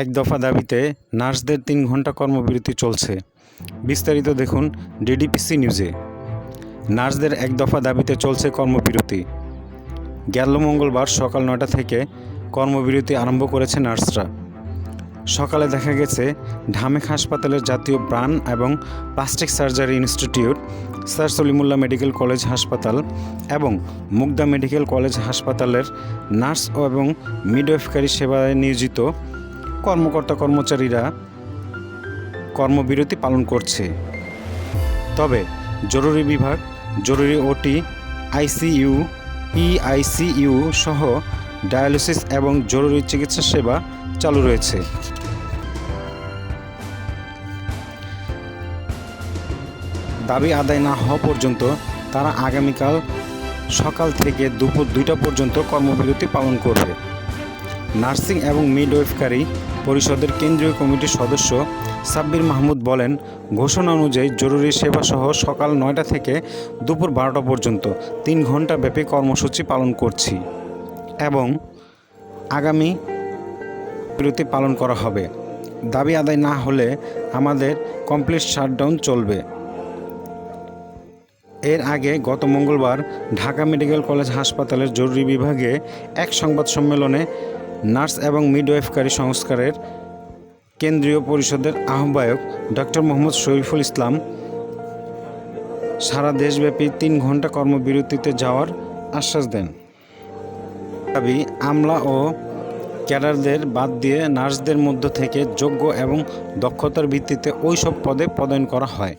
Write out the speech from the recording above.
এক দফা দাবিতে নার্সদের তিন ঘণ্টা কর্মবিরতি চলছে। বিস্তারিত দেখুন ডিডিপিসি নিউজে। নার্সদের এক দফা দাবিতে চলছে কর্মবিরতি। গেল মঙ্গলবার সকাল নটা থেকে কর্মবিরতি আরম্ভ করেছে নার্সরা। সকালে দেখা গেছে, ঢামেক হাসপাতালের জাতীয় প্রাণ এবং plastic surgery institute, sir Salimullah medical college হাসপাতাল এবং মুগদা মেডিকেল কলেজ হাসপাতালের নার্স ও এবং মিডওয়েফকারী সেবায় নিয়োজিত কর্মকর্তা কর্মচারীরা কর্মবিরতি পালন করছে। তবে জরুরি বিভাগ, জরুরি ওটি, আইসিইউ, পিআইসিইউ সহ ডায়ালিসিস এবং জরুরি চিকিৎসা সেবা চালু রয়েছে। দাবি আদায় না হওয়া পর্যন্ত তারা আগামীকাল সকাল থেকে দুপুর দুইটা পর্যন্ত কর্মবিরতি পালন করবে। নার্সিং এবং মিডওয়েফকারী পরিষদের কেন্দ্রীয় কমিটির সদস্য সাব্বির মাহমুদ বলেন, ঘোষণা অনুযায়ী জরুরি সেবাসহ সকাল নয়টা থেকে দুপুর বারোটা পর্যন্ত তিন ঘণ্টা ব্যাপী কর্মসূচি পালন করছি এবং আগামী বিরতি পালন করা হবে। দাবি আদায় না হলে আমাদের কমপ্লিট শাটডাউন চলবে। এর আগে গত মঙ্গলবার ঢাকা মেডিকেল কলেজ হাসপাতালের জরুরি বিভাগে এক সংবাদ সম্মেলনে নার্স এবং মিডওয়াইফকারী সংস্কারের কেন্দ্রীয় পরিষদের আহ্বায়ক ডক্টর মোহাম্মদ শরীফুল ইসলাম, সারা দেশব্যাপী তিন ঘণ্টা কর্মবিরতিতে যাওয়ার আশ্বাস দেন। দাবি, আমলা ও ক্যাডারদের বাদ দিয়ে নার্সদের মধ্য থেকে যোগ্য এবং দক্ষতার ভিত্তিতে ওই সব পদে পদায়ন করা হয়।